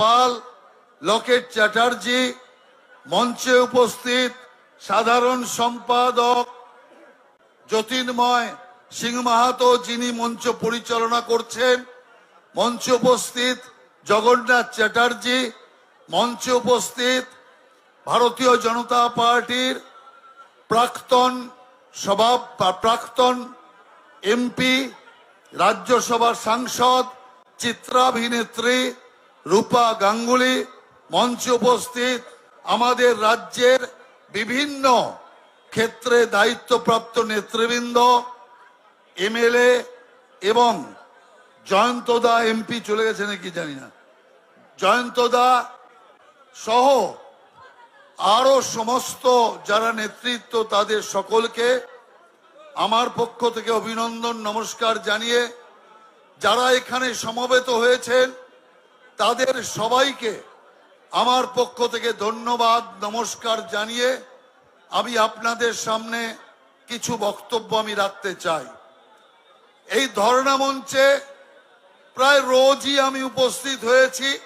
পাল, লকেট চ্যাটার্জি, মঞ্চে উপস্থিত সাধারণ সম্পাদক জ্যোতির্ময় সিং মাহাতো যিনি মঞ্চ পরিচালনা করছেন। মঞ্চে উপস্থিত জগন্নাথ চ্যাটার্জি, মঞ্চে উপস্থিত ভারতীয় জনতা পার্টির প্রাক্তন সভা প্রাক্তন এমপি, রাজ্যসভার সাংসদ, চিত্রাভিনেত্রী রূপা গাঙ্গুলি মঞ্চে উপস্থিত আমাদের রাজ্যের বিভিন্ন ক্ষেত্রে দায়িত্বপ্রাপ্ত নেতৃবৃন্দ, এমএলএ এবং জয়ন্তদা এমপি চলে গেছে নাকি জানি না। জয়ন্তদা সহ আরও সমস্ত যারা নেতৃত্ব তাদের সকলকে আমার পক্ষ থেকে অভিনন্দন, নমস্কার জানিয়ে যারা এখানে সমবেত হয়েছেন তাদের সবাইকে আমার পক্ষ থেকে ধন্যবাদ, নমস্কার জানিয়ে আমি আপনাদের সামনে কিছু বক্তব্য আমি রাখতে চাই। এই ধর্ণা মঞ্চে প্রায় রোজই আমি উপস্থিত হয়েছি।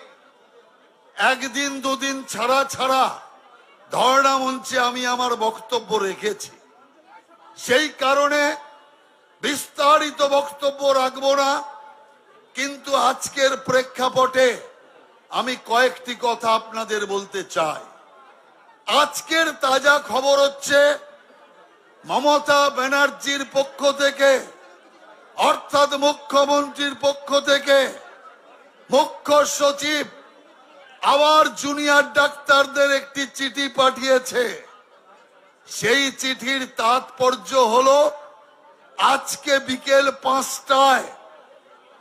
একদিন, দুদিন ছাড়া ছাড়া ধর্ণা মঞ্চে আমি আমার বক্তব্য রেখেছি। সেই কারণে বিস্তারিত বক্তব্য রাখব না। কিন্তু আজকের প্রেক্ষাপটে আমি কয়েকটি কথা আপনাদের বলতে চাই। আজকের তাজা খবর হচ্ছে, মমতা ব্যানার্জির পক্ষ থেকে, অর্থাৎ মুখ্যমন্ত্রীর পক্ষ থেকে, মুখ্য সচিব, আবার জুনিয়র ডাক্তারদের একটি চিঠি পাঠিয়েছে। সেই চিঠির তাৎপর্য হলো, আজকে বিকেল পাঁচটায়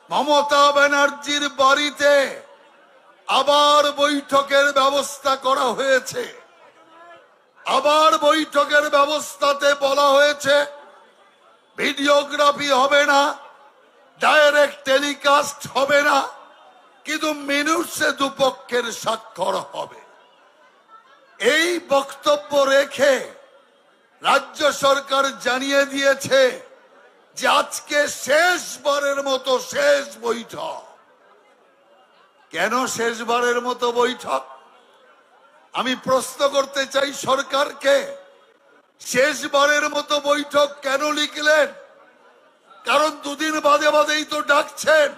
মমতা ব্যানার্জির বাড়িতে আবার বৈঠকের ব্যবস্থা করা হয়েছে। আবার বৈঠকের ব্যবস্থাতে বলা হয়েছে, ভিডিওগ্রাফি হবে না, ডাইরেক্ট টেলিকাস্ট হবে না, কিন্তু মিনুটসে দুপক্ষের স্বাক্ষর হবে। এই বক্তব্য রেখে রাজ্য সরকার জানিয়ে দিয়েছে যে আজকে শেষবারের মতো শেষ বৈঠক। কেন শেষবারের মতো বৈঠক? আমি প্রশ্ন করতে চাই সরকারকে, শেষবারের মতো বৈঠক কেন লিখলেন? কারণ দুদিন বাদে বাদেই তো ডাকছেন,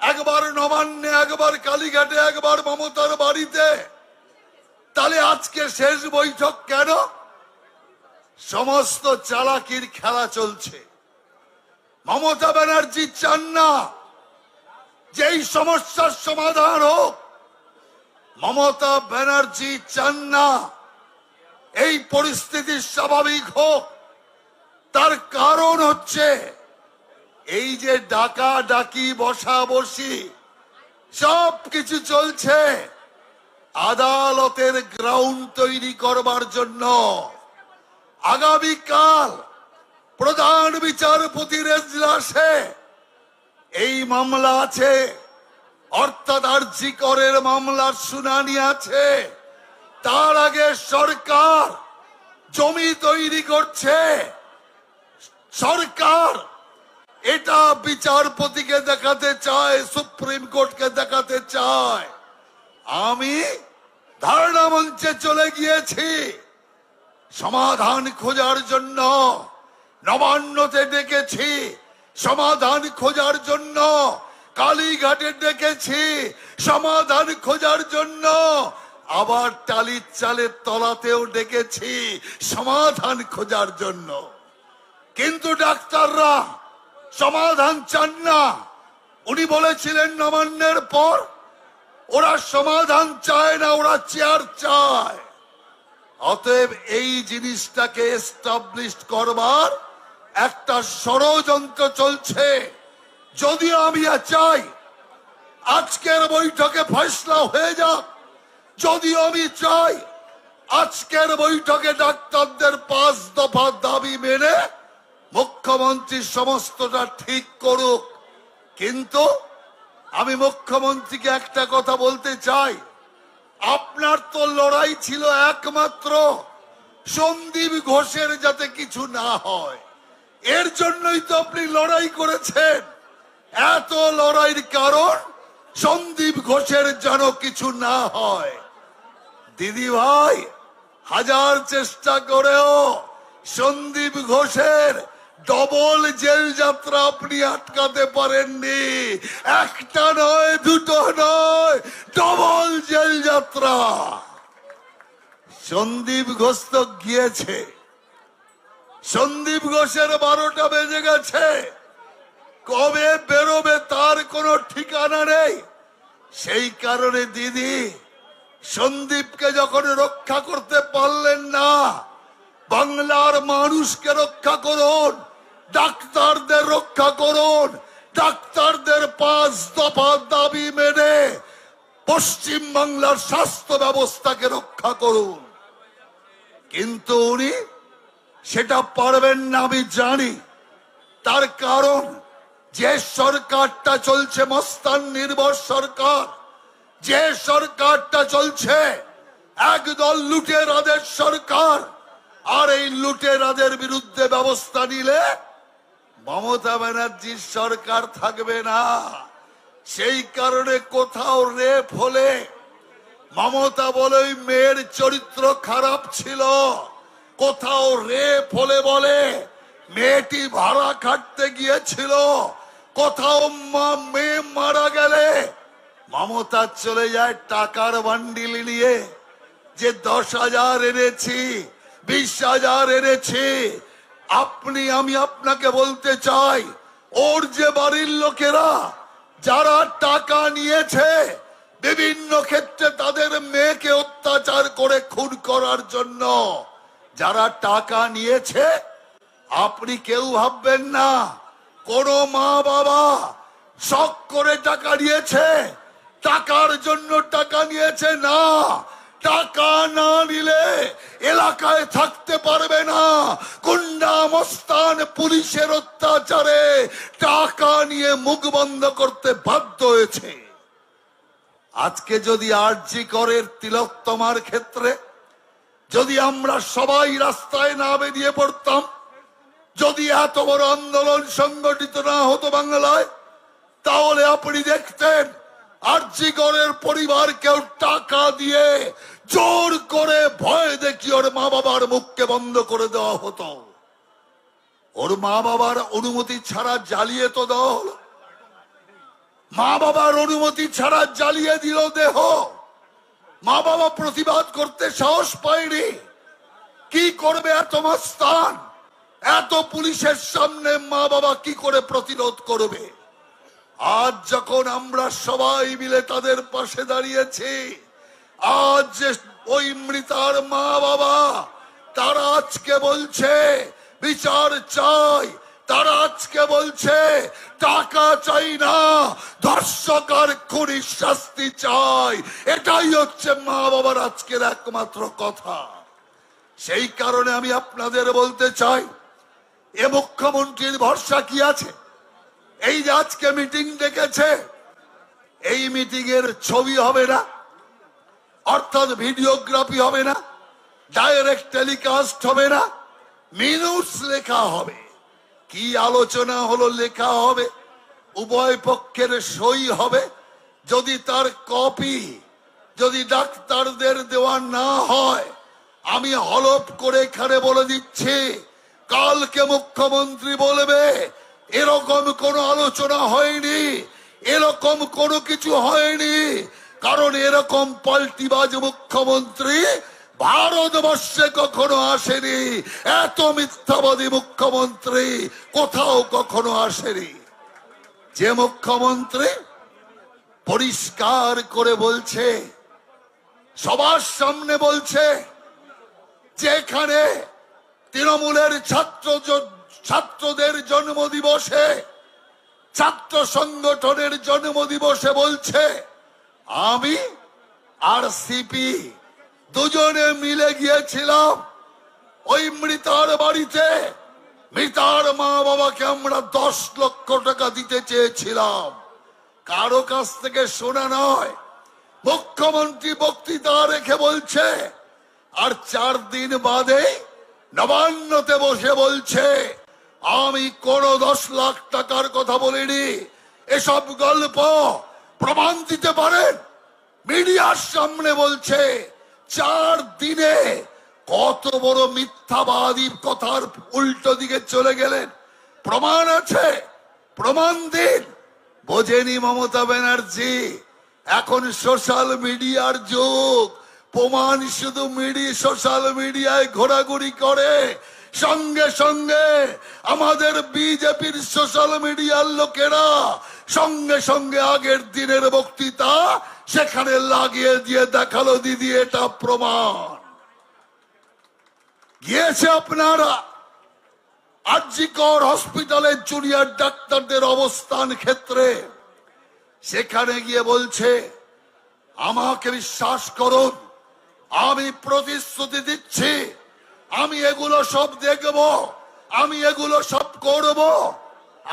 একবার নবান্নে, একবার কালীঘাটে, একবার মমতার বাড়িতে। তাহলে আজকে শেষ বৈঠক কেন? সমস্ত চালাকির খেলা চলছে। মমতা ব্যানার্জি চান না। যে এই সমস্যার সমাধান হোক, মমতা ব্যানার্জি চান না। এই পরিস্থিতি স্বাভাবিক হোক। তার কারণ হচ্ছে, এই যে ডাকা ডাকি বসা বসি সব কিছু চলছে। আদালতের গ্রাউন্ড তৈরি করবার জন্য। আগামীকাল প্রধান বিচারপতির এজলাসে এই মামলা আছে। অর্থাৎ আর্জি করের মামলার শুনানি আছে। তার আগে সরকার জমি তৈরি করছে। সরকার এটা বিচারপতিকে দেখাতে চায়, সুপ্রিম কোর্টকে দেখাতে চায়। আমি ধারণা মঞ্চে চলে গিয়েছি। সমাধান খোঁজার জন্য নবান্নতে ডেকেছি, সমাধান খোঁজার জন্য। কালীঘাটে ডেকেছি, সমাধান খোঁজার জন্য। আবার টালির চালের তলাতেও ডেকেছি, সমাধান খোঁজার জন্য। কিন্তু ডাক্তাররা সমাধান চান না। উনি বলেছিলেন নবান্নের পর, ওরা সমাধান চায় না, ওরা চেয়ার চায়। অতএব এই জিনিসটাকে এস্টাবলিশ করবার একটা ষড়যন্ত্র চলছে। যদিও আমি চাই, আজকের বৈঠকে ফয়সলা হয়ে যাক। যদিও আমি চাই, আজকের বৈঠকে ডাক্তারদের পাঁচ দফা দাবি মেনে মুখ্যমন্ত্রী সমস্তটা ঠিক করুক। কিন্তু আমি মুখ্যমন্ত্রীকে একটা কথা বলতে চাই। আপনার তো লড়াই ছিল একমাত্র সন্দীপ ঘোষের যাতে কিছু না হয়। এর জন্যই তো আপনি লড়াই করেছেন। এত লড়াইয়ের কারণ সন্দীপ ঘোষের যেন কিছু না হয়। দিদি ভাই, হাজার চেষ্টা করেও সন্দীপ ঘোষের ডবল জেল যাত্রা আপনি আটকাতে পারেননি। একটা নয়, দুটো নয়, ডবল জেল যাত্রা। সন্দীপ ঘোষ তো গিয়েছে। সন্দীপ ঘোষের বারোটা বেজে গেছে। কবে বেরোবে তার কোনো ঠিকানা নেই। সেই কারণে দিদি, সন্দীপকে যখন রক্ষা করতে পারলেন না, বাংলার মানুষকে রক্ষা করুন, ডাক্তারদের রক্ষা করুন, ডাক্তারদের পাঁচ দফা দাবি মেনে পশ্চিম বাংলার স্বাস্থ্য ব্যবস্থাকে রক্ষা করুন। কিন্তু উনি সেটা পারবেন না, আমি জানি। তার কারণ, যে সরকারটা চলছে, মস্তান নির্ভর সরকার, যে সরকারটা চলছে, একদল লুটেরাদের সরকার, আর এই লুটেরাদের বিরুদ্ধে ব্যবস্থা নিলে মমতা ব্যানার্জির সরকার থাকবে না। সেই কারণে কোথাও রেপ হলে মমতা বলে মেয়ের চরিত্র খারাপ ছিল। কোথাও রেপ হলে বলে, মেয়েটি ভাড়া খাটতে গিয়েছিল। কোথাও মা- মেয়ে মারা গেলে, মমতা চলে যায় টাকার বান্ডিল নিয়ে। যে দশ হাজার এনেছি, বিশ হাজার এনেছি, আপনি, আমি আপনাকে বলতে চাই, ওর যে বাড়ির লোকেরা যারা টাকা নিয়েছে, বিভিন্ন ক্ষেত্রে তাদের মেয়েকে অত্যাচার করে খুন করার জন্য যারা টাকা নিয়েছে, আপনি কেউ ভাববেন না। কোন মা বাবা শখ করে টাকা নিয়েছে, টাকার জন্য টাকা নিয়েছে না। টাকা না নিলে এলাকায় থাকতে পারবে না। গুন্ডা মস্তান পুলিশের অত্যাচারে টাকা নিয়ে মুখ বন্ধ করতে বাধ্য হয়েছে। আজকে যদি আরজি করের তিলোত্তমার ক্ষেত্রে যদি আমরা সবাই রাস্তায় না বেরিয়ে পড়তাম, যদি এত বড় আন্দোলন সংগঠিত না হতো বাংলায়, তাহলে আপনি দেখতেন আর্যিগড়ের পরিবারকেও টাকা দিয়ে জোর করে ভয় দেখি ওর মা বাবার মুখকে বন্ধ করে দেওয়া হতো। ওর মা বাবার অনুমতি ছাড়া জ্বালিয়ে তো দেওয়া হলো। মা বাবার অনুমতি ছাড়া জ্বালিয়ে দিল দেহ। মা বাবা প্রতিবাদ করতে সাহস পায়নি। কি করবে এত মস্তান? এত পুলিশের সামনে মা বাবা কি করে প্রতিরোধ করবে? আজ যখন আমরা সবাই মিলে তাদের পাশে দাঁড়িয়েছি, আজ যে ওই মৃতার মা বাবা তারা আজকে বলছে, বিচার চাই তারা আজকে বলছে, টাকা চাই না ধর্ষক আর খুনির শাস্তি চাই। এটাই হচ্ছে মা বাবার আজকের একমাত্র কথা। সেই কারণে আমি আপনাদের বলতে চাই, এ মুখ্যমন্ত্রীর ভরসা কি আছে? এই যে আজকে মিটিং ডেকেছে, এই মিটিং এর ছবি হবে না, অর্থাৎ ভিডিওগ্রাফি হবে না, ডাইরেক্ট টেলিকাস্ট হবে না মিনুটস লেখা হবে। কি আলোচনা হলো লেখা হবে? উভয় পক্ষের সই হবে। যদি তার কপি, যদি ডাক্তারদের দেওয়া না হয়, আমি হলপ করে এখানে বলে দিচ্ছি, কালকে মুখ্যমন্ত্রী বলবে, এরকম কোনো আলোচনা হয়নি, এরকম কোনো কিছু হয়নি, কারণ এরকম পাল্টিবাজ মুখ্যমন্ত্রী ভারতবর্ষে কখনো আসেনি। এত মিথ্যাবাদী মুখ্যমন্ত্রী কোথাও কখনো আসেনি। যে মুখ্যমন্ত্রী পরিষ্কার করে বলছে, সবার সামনে বলছে যেখানে তৃণমূলের ছাত্র ছাত্রদের জন্মদিবসে, ছাত্র সংগঠনের জন্ম দিবসে বলছে, আমি আর সিপি দুজনে মিলে গিয়েছিলাম ওই মৃতার বাড়িতে। মৃতার মা বাবাকে আমরা দশ লক্ষ টাকা দিতে চেয়েছিলাম। কারও কাছ থেকে শোনা নয়, মুখ্যমন্ত্রী বক্তৃতা রেখে বলছে, আর চার দিন বাদে নবান্নতে বসে বলছে, আমি কোন দশ লাখ টাকার কথা বলিনি। এসব গল্প প্রমাণ দিতে পারেন? মিডিয়ার সামনে বলছে চার দিনে কত বড় মিথ্যাবাদী কথার উল্টো দিকে চলে গেলেন। প্রমাণ আছে, প্রমাণ দিন। বোঝেনি মমতা ব্যানার্জি, এখন সোশ্যাল মিডিয়ার যুগ। প্রমাণ শুধু মিডিয়া সোশ্যাল মিডিয়ায় ঘোরাঘুরি করে। সঙ্গে সঙ্গে আমাদের বিজেপির সোশ্যাল মিডিয়ার লোকেরা সঙ্গে সঙ্গে আগের দিনের বক্তৃতা সেখানে লাগিয়ে দিয়ে দেখাল দিদি, এটা প্রমাণ। গিয়েছে আপনারা। আরজিকর হসপিটালের জুনিয়র ডাক্তারদের অবস্থান ক্ষেত্রে। সেখানে গিয়ে বলছে, আমাকে বিশ্বাস করুন, আমি প্রতিশ্রুতি দিচ্ছি, আমি এগুলো সব দেখব, আমি এগুলো সব করব।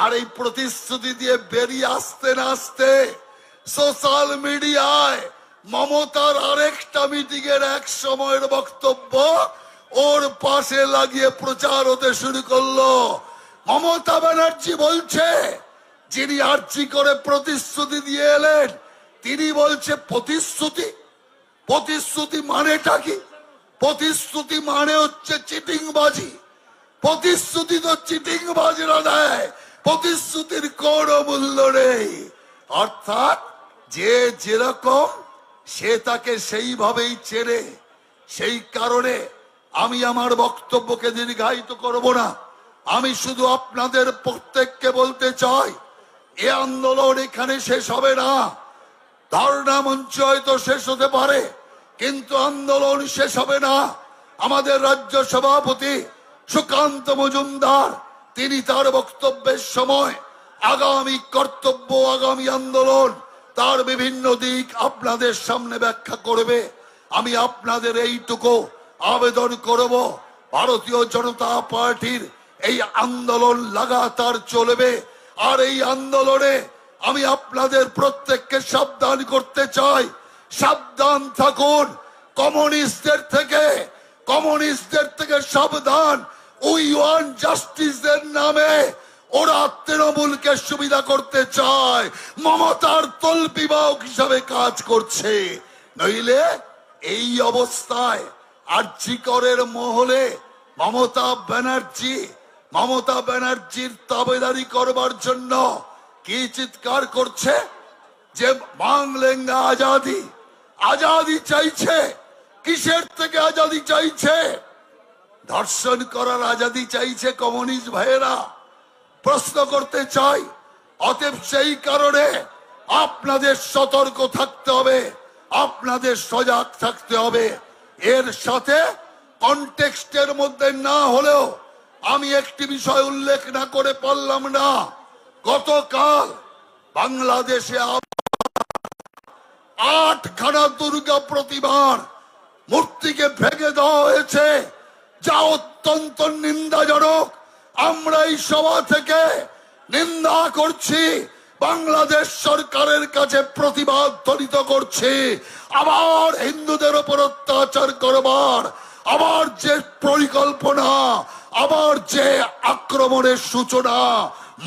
আর এই প্রতিশ্রুতি দিয়ে বেরিয়ে আসতে না আসতে সোশ্যাল মিডিয়ায় মমতার আরেকটা মিটিং এর এক সময়ের বক্তব্য ওর পাশে লাগিয়ে প্রচার হতে শুরু করল। মমতা ব্যানার্জি বলছে, যিনি আর্জি করে প্রতিশ্রুতি দিয়ে এলেন, তিনি বলছে প্রতিশ্রুতি। প্রতিশ্রুতি মানেটা কি? প্রতিশ্রুতি মানে হচ্ছে চিটিংবাজি। প্রতিশ্রুতি তো চিটিংবাজরা দেয়। প্রতিশ্রুতির কোনো মূল্য নেই। অর্থাৎ যে যেরকম, সে তাকে সেইভাবেই চেনে। সেই কারণে আমি আমার বক্তব্যকে দীর্ঘায়িত করব না। আমি শুধু আপনাদের প্রত্যেককে বলতে চাই, এ আন্দোলন এখানে শেষ হবে না। ধর্ণা মঞ্চ হয়তো শেষ হতে পারে, কিন্তু আন্দোলন শেষ হবে না। আমাদের রাজ্য সভাপতি সুকান্ত মজুমদার তিনি তার বক্তব্যের সময় আগামী কর্তব্য, আগামী আন্দোলন তার বিভিন্ন দিক আপনাদের সামনে ব্যাখ্যা করবে। আমি আপনাদের এইটুকু আবেদন করব, ভারতীয় জনতা পার্টির এই আন্দোলন লাগাতার চলবে। আর এই আন্দোলনে আমি আপনাদের প্রত্যেককে সাবধান করতে চাই। সাবধান থাকুন, কমিউনিস্টদের থেকে কমিউনিস্টদের থেকে সাবধান। উই ওয়ান জাস্টিসের নামে ওরা তৃণমূলকে সুবিধা করতে চায়। মমতার তল্পিবাহক হিসাবে কাজ করছে। নইলে এই অবস্থায় আর্যিকরের মহলে মমতা ব্যানার্জি, মমতা ব্যানার্জির তাবেদারি করবার জন্য কি চিৎকার করছে? যে বাংলেঙ্গা আজাদি আজাদি চাইছে, কিসের থেকে আজাদি চাইছে? ধর্ষণ করার আজাদি চাইছে কমিউনিস্ট ভাইয়েরা। প্রশ্ন করতে চাই, অতএব সেই কারণে আপনাদের সতর্ক থাকতে হবে, আপনাদের সজাগ থাকতে হবে। এর সাথে কনটেক্সটের মধ্যে না হলেও আমি একটি বিষয় উল্লেখ না করে পারলাম না, গতকাল বাংলাদেশে আটখানা দুর্গা প্রতিমার মূর্তিকে ভেঙে দেওয়া হয়েছে। যা অত্যন্ত নিন্দাজনক। আমরা এই সভা থেকে নিন্দা করছি, বাংলাদেশ সরকারের কাছে প্রতিবাদ ধ্বনিত করছি। আবার হিন্দুদের উপর অত্যাচার করবার, আবার যে পরিকল্পনা, আবার যে আক্রমণের সূচনা,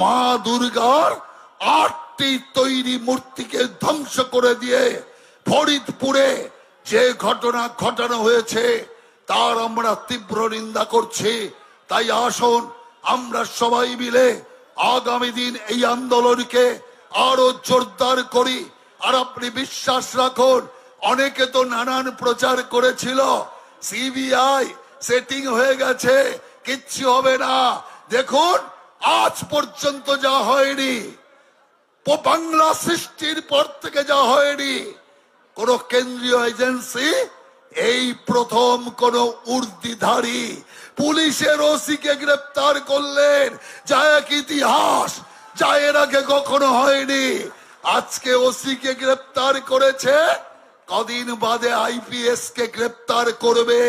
মা দুর্গার আটটি তৈরি মূর্তিকে ধ্বংস করে দিয়ে ফরিদপুরে যে ঘটনা ঘটানো হয়েছে তার আমরা তীব্র নিন্দা করছি। তাই আসুন, আমরা সবাই মিলে আগামী দিন এই আন্দোলনকে আরও জোরদার করি। আর আপনি বিশ্বাস রাখুন, অনেকে তো নানান প্রচার করেছিল, সিবিআই সেটিং হয়ে গেছে, কিচ্ছু হবে না। দেখুন, আজ পর্যন্ত যা হয়নি বাংলা সৃষ্টির পর থেকে যা হয়নি, কোন কেন্দ্রীয় এজেন্সি এই প্রথম কোন উর্দিধারী পুলিশের ওসিকে গ্রেপ্তার করলেন। যা এক ইতিহাস যা এর আগে কখনো হয়নি। আজকে ওসিকে গ্রেপ্তার করেছে, কদিন বাদে আইপিএস কে গ্রেপ্তার করবে।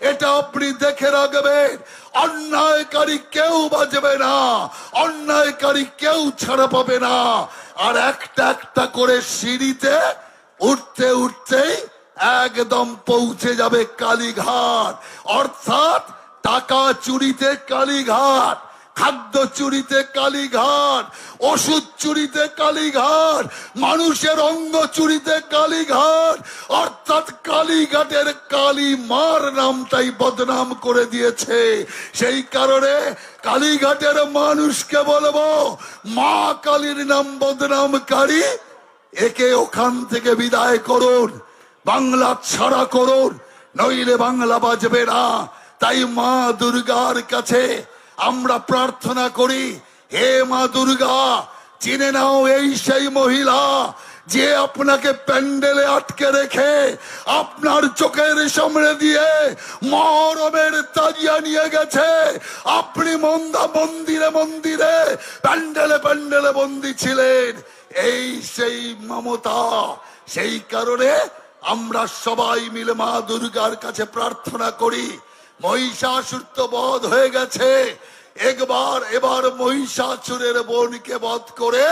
এটা আপনি দেখে রাখবেন, অন্যায়কারী কেউ বাজবে না, অন্যায়কারী কেউ ছাড়া পাবে না। আর একটা একটা করে সিঁড়িতে উঠতে উঠতেই একদম পৌঁছে যাবে কালীঘাট। অর্থাৎ টাকা চুরিতে কালীঘাট, খাদ্য চুরিতে কালীঘাট, ওষুধ চুরিতে কালীঘাট, মানুষের অঙ্গ চুরিতে কালীঘাট। অর্থাৎ কালীঘাটের কালী মার নামটাই বদনাম করে দিয়েছে। সেই কারণে কালীঘাটের মানুষকে বলব, মা কালীর নাম বদনামকারী, একে ওখান থেকে বিদায় করুন। বাংলা ছাড়া করুন, নইলে বাংলা বাজবে না। তাই মা দুর্গার কাছে আমরা প্রার্থনা করি, হে মা দুর্গা, চিনে নাও এই সেই মহিলা, যে আপনাকে প্যান্ডেলে আটকে রেখে আপনার চোখের সামনে দিয়ে মহরমের তাজিয়া নিয়ে গেছে। আপনি মন্দা মন্দিরে মন্দিরে, প্যান্ডেলে প্যান্ডেলে বন্দি ছিলেন। এই সেই মমতা, সেই কারণে আমরা সবাই মিলে মা দুর্গার কাছে প্রার্থনা করি। মহিষাসুর তো বধ হয়ে গেছে। একবার, এবার মহিষাসুরের বোনকে বধ করে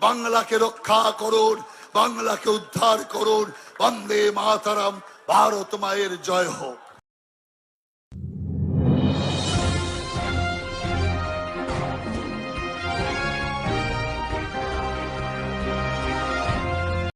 বাংলাকে রক্ষা করুন, বাংলাকে উদ্ধার করুন। বন্দে মাতারাম, ভারত মায়ের জয় হোক।